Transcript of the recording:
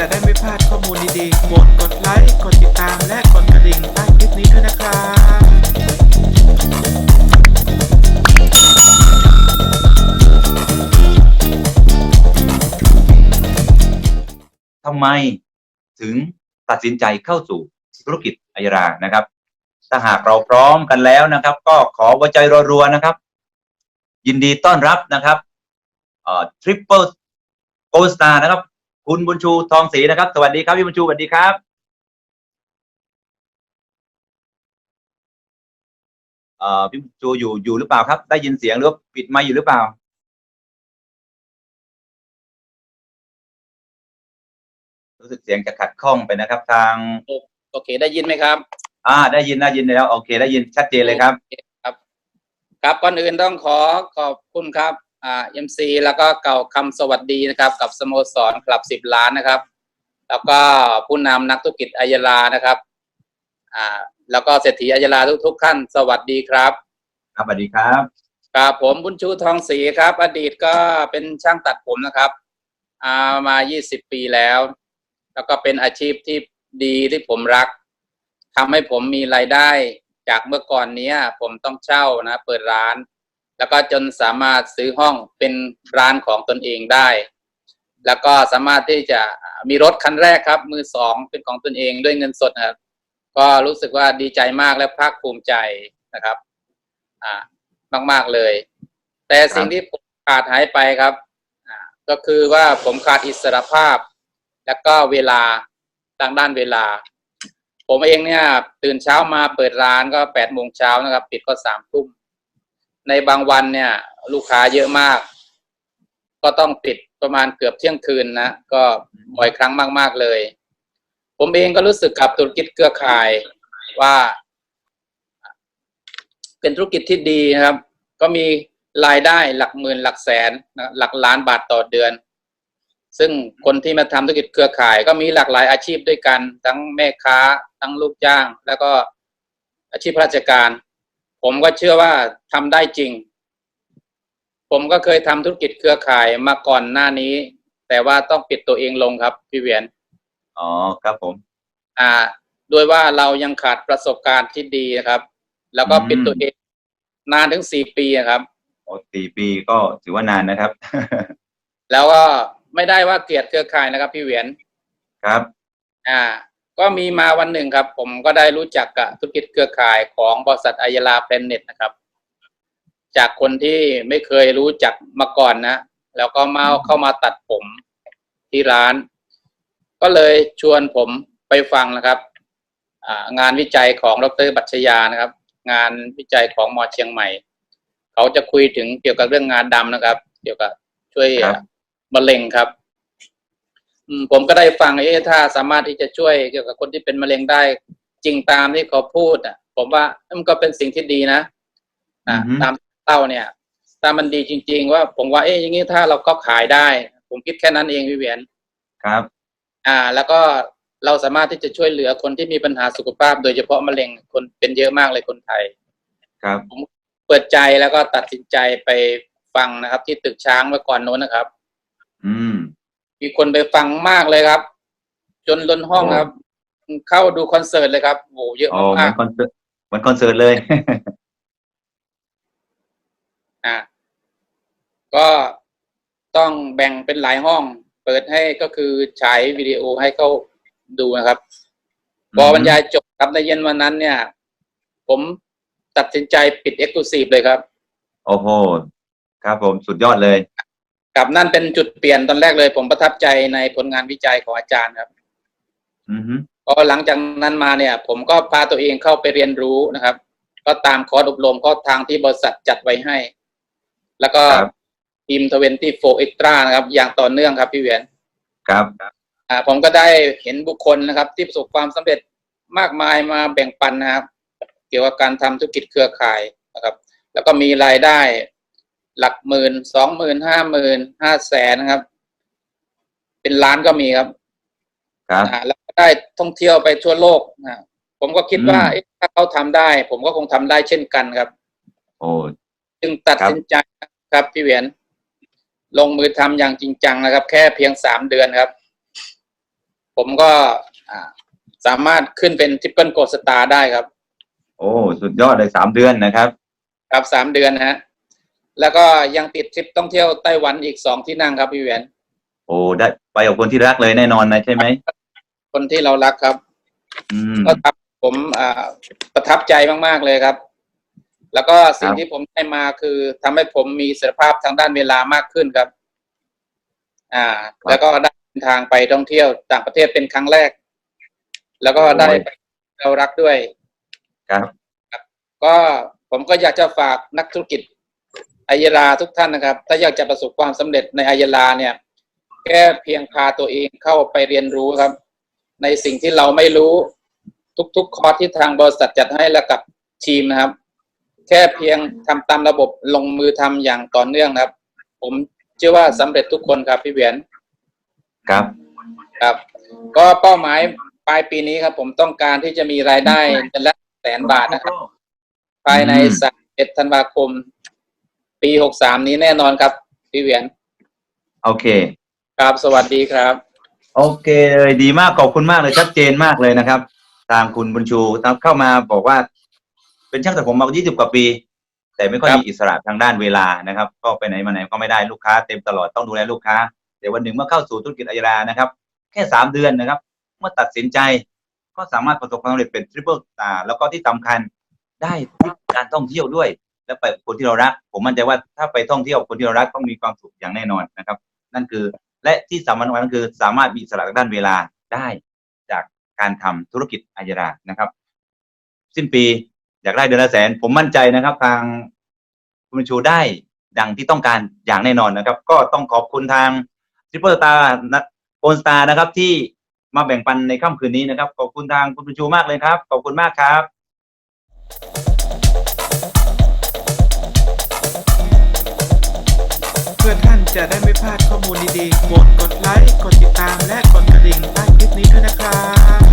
จะได้ไม่พลาดข้อมูลดีๆ กดกดไลค์ กดติดตามและกดกระดิ่งใต้คลิปนี้ด้วยนะครับทำไมถึงตัดสินใจเข้าสู่ธุรกิจอัยรานะครับ ถ้าหากเราพร้อมกันแล้วนะครับ ก็ขอวใจรัวๆนะครับ ยินดีต้อนรับนะครับทริปเปิลโกลสตาร์นะครับ คุณบุญชูทองศรีนะครับ สวัสดีครับพี่บุญชูสวัสดีครับเอ่อพี่บุญชูอยู่อยู่หรือเปล่าครับ ได้ยินเสียงหรือว่าปิดไมค์อยู่หรือเปล่า รู้สึกเสียงจะขัดข้องไปนะครับ ทาง โอเคได้ยินไหมครับ อ่า ได้ยินได้ยินแล้ว โอเค ได้ยินชัดเจนเลยครับ ครับครับก่อนอื่นต้องขอขอบคุณครับอ่า เอ็มซีแล้วก็เก่าคำสวัสดีนะครับ กับสโมสรคลับสิบล้านนะครับ แล้วก็ผู้นำนักธุรกิจอัยรานะครับอ่าแล้วก็เศรษฐีอัยราทุกๆท่านสวัสดีครับ ครับสวัสดีครับครับผมบุญชูทองศรีครับ อดีตก็เป็นช่างตัดผมนะครับอ่ามา 20 ปีแล้ว แล้วก็เป็นอาชีพที่ดีที่ผมรักทำให้ผมมีรายได้จากเมื่อก่อนเนี้ย ผมต้องเช่านะ เปิดร้าน แล้วก็จนสามารถซื้อห้องเป็นร้านของตนเองได้ แล้วก็สามารถที่จะมีรถคันแรกครับ มือสองเป็นของตนเองด้วยเงินสดนะครับ ก็รู้สึกว่าดีใจมากและภาคภูมิใจนะครับ อ่ามาก ๆเลย แต่สิ่งที่ผมขาดหายไปครับก็คือว่าผมขาดอิสรภาพ แล้วก็เวลาทางด้านเวลา ผมเองเนี่ย ตื่นเช้ามาเปิดร้านก็แปดโมงเช้านะครับ ปิดก็สามทุ่ม ในบางวันเนี่ย ลูกค้าเยอะมาก ก็ต้องปิดประมาณเกือบเที่ยงคืนนะ ก็บ่อยครั้งมาก ๆเลย ผมเองก็รู้สึกกับธุรกิจเครือข่ายว่า เป็นธุรกิจที่ดีนะครับ ก็มีรายได้หลักหมื่นหลักแสนหลักล้านบาทต่อเดือน ซึ่งคนที่มาทำธุรกิจเครือข่าย ก็มีหลากหลายอาชีพด้วยกัน ทั้งแม่ค้า ทั้งลูกจ้าง แล้วก็อาชีพราชการ ผมก็เชื่อว่าทำได้จริง ผมก็เคยทำธุรกิจเครือข่ายมาก่อนหน้านี้ แต่ว่าต้องปิดตัวเองลงครับ พี่เวียนอ๋อครับผม อ่าโดยว่าเรายังขาดประสบการณ์ที่ดีนะครับ แล้วก็อืมปิดตัวเองนานถึงสี่ปีอะครับโอ้สี่ปีก็ถือว่านานนะครับ แล้วก็ไม่ได้ว่าเกลียดเครือข่ายนะครับ พี่เหวียนครับ อ่า ก็มีมาวันหนึ่งครับ ผมก็ได้รู้จักกับธุรกิจเครือข่ายของบริษัทอายลาแพลนเน็ตนะครับ จากคนที่ไม่เคยรู้จักมาก่อนนะ แล้วก็มาเข้ามาตัดผมที่ร้าน ก็เลยชวนผมไปฟังนะครับอ่างานวิจัยของดรบัชยานะครับ งานวิจัยของมอเชียงใหม่ เขาจะคุยถึงเกี่ยวกับเรื่องงานดำนะครับ เกี่ยวกับช่วยครับมะเร็งครับอืม ผมก็ได้ฟังเอ๊ะถ้าสามารถที่จะช่วยเกี่ยวกับคนที่เป็นมะเร็งได้ จริงตามที่เขาพูดอะ ผมว่ามันก็เป็นสิ่งที่ดีนะอือ่าอฮึตามเต้าเนี่ยถ้ามันดีจริง ๆ ว่าผมว่าเอ๊ะอย่างนี้ถ้าเราก็ขายได้ ผมคิดแค่นั้นเองพี่เวียนครับ อ่า แล้วก็เราสามารถที่จะช่วยเหลือคนที่มีปัญหาสุขภาพ โดยเฉพาะมะเร็งคนเป็นเยอะมากเลยคนไทย ครับเปิดใจแล้วก็ตัดสินใจไปฟังนะครับ ที่ตึกช้างเมื่อก่อนโน้นนะครับ อืม มีคนไปฟังมากเลยครับ จนล้นห้องครับ เข้าดูคอนเสิร์ตเลยครับโอ้โหเยอะโอ้เหมืมาอกนคอนเสิร์ตเหมือนคอนเสิร์ตเลย ๆอ่าก็ต้องแบ่งเป็นหลายห้อง เปิดให้ก็คือฉายวิดีโอให้เขาดูนะครับ พอบรรยายจบครับในเย็นวันนั้นเนี่ย ผมตัดสินใจปิดเอ็กซ์คลูซีฟเลยครับ โอ้โห ครับผมสุดยอดเลย กับนั่นเป็นจุดเปลี่ยนตอนแรกเลย ผมประทับใจในผลงานวิจัยของอาจารย์ครับอือฮึก็หลังจากนั้นมาเนี่ย ผมก็พาตัวเองเข้าไปเรียนรู้นะครับ ก็ตามคอร์สอบรมก็ทางที่บริษัทจัดไว้ให้ แล้วก็ครับทีมทเวนตี้โฟเอ็กตร้านะครับ อย่างต่อเนื่องครับพี่เวียนครับอ่าผมก็ได้เห็นบุคคลนะครับ ที่ประสบความสำเร็จมากมายมาแบ่งปันนะครับ เกี่ยวกับการทำธุรกิจเครือข่ายนะครับ แล้วก็มีรายได้ หลักหมื่นสองหมื่นห้าหมื่นห้าแสนนะครับ เป็นล้านก็มีครับครับอ่าแล้วก็ได้ท่องเที่ยวไปทั่วโลกนะผมก็คิดว่าอืมเอ๊ะถ้าเขาทำได้ ผมก็คงทำได้เช่นกันครับ โอ้จึงตัดครับสินใจครับพี่เหวียน ลงมือทำอย่างจริงจังนะครับ แค่เพียงสามเดือนครับ ผมก็อ่าสามารถขึ้นเป็นทริปเปิลโกลสตาร์ได้ครับ โอ้ สุดยอดเลยสามเดือนนะครับ ครับสามเดือนนะฮะ แล้วก็ยังติดทริปท่องเที่ยวไต้หวันอีกสองที่นั่งครับพี่แหวนโอ้ได้ไปกับคนที่รักเลยแน่นอนนะใช่ไหมคนที่เรารักครับ อืมก็ทำผมอ่าประทับใจมาก ๆ เลยครับ แล้วก็สิ่งครับที่ผมได้มาคือทำให้ผมมีอิสรภาพทางด้านเวลามากขึ้นครับ อ่า แล้วก็ได้เดินทางไปท่องเที่ยวต่างประเทศเป็นครั้งแรก แล้วก็ได้ไปเรารักด้วย ครับ ก็ผมก็อยากจะฝากนักธุรกิจ อายราทุกท่านนะครับ ถ้าอยากจะประสบความสำเร็จในอายราเนี่ย แค่เพียงพาตัวเองเข้าไปเรียนรู้ครับ ในสิ่งที่เราไม่รู้ ทุกๆ คอร์สที่ทางบริษัทจัดให้และกับทีมนะครับ แค่เพียงทำตามระบบลงมือทำอย่างต่อเนื่องนะครับ ผมเชื่อว่าสำเร็จทุกคนครับพี่เวียนครับครับ ก็เป้าหมายปลายปีนี้ครับ ผมต้องการที่จะมีรายได้เดือนละแสนบาทนะครับ ภายในอืมสามเอ็ดธันวาคม ปีหกสามนี้แน่นอนครับ พี่เวียน โอเค ครับ สวัสดีครับ โอเคเลยดีมากขอบคุณมากเลยชัดเจนมากเลยนะครับ ทางคุณบุญชูเข้ามาบอกว่า เป็นช่างตัดผมมา20 กว่าปี แต่ไม่ค่อยครับมีอิสระทางด้านเวลานะครับ ก็ไปไหนมาไหนก็ไม่ได้ลูกค้าเต็มตลอดต้องดูแลลูกค้าแต่วันหนึ่งเมื่อเข้าสู่ธุรกิจอัยรานะครับ แค่สามเดือนนะครับ เมื่อตัดสินใจก็สามารถประสบความสำเร็จเป็นทริปเปิลสตาร์แล้วก็ที่สำคัญได้การท่องเที่ยวด้วย และไปคนที่เรารัก ผมมั่นใจว่าถ้าไปท่องเที่ยวกับคนที่เรารักต้องมีความสุขอย่างแน่นอนนะครับ นั่นคือและที่สำคัญกว่านั้นคือสามารถมีอิสระด้านเวลาได้จากการทำธุรกิจอายรานะครับ สิ้นปีอยากได้เดือนละแสน ผมมั่นใจนะครับ ทางคุณบุญชูได้ดังที่ต้องการอย่างแน่นอนนะครับ ก็ต้องขอบคุณทางทริปเปอร์ตาโอนสตาร์นะครับที่มาแบ่งปันในค่ำคืนนี้นะครับ ขอบคุณทางคุณบุญชูมากเลยครับ ขอบคุณมากครับ พื่อท่านจะได้ไม่พลาดข้อมูลดีๆโปรดกดไลค์ กดติดตามและกดกระดิ่งใต้คลิปนี้ด้วยนะครับ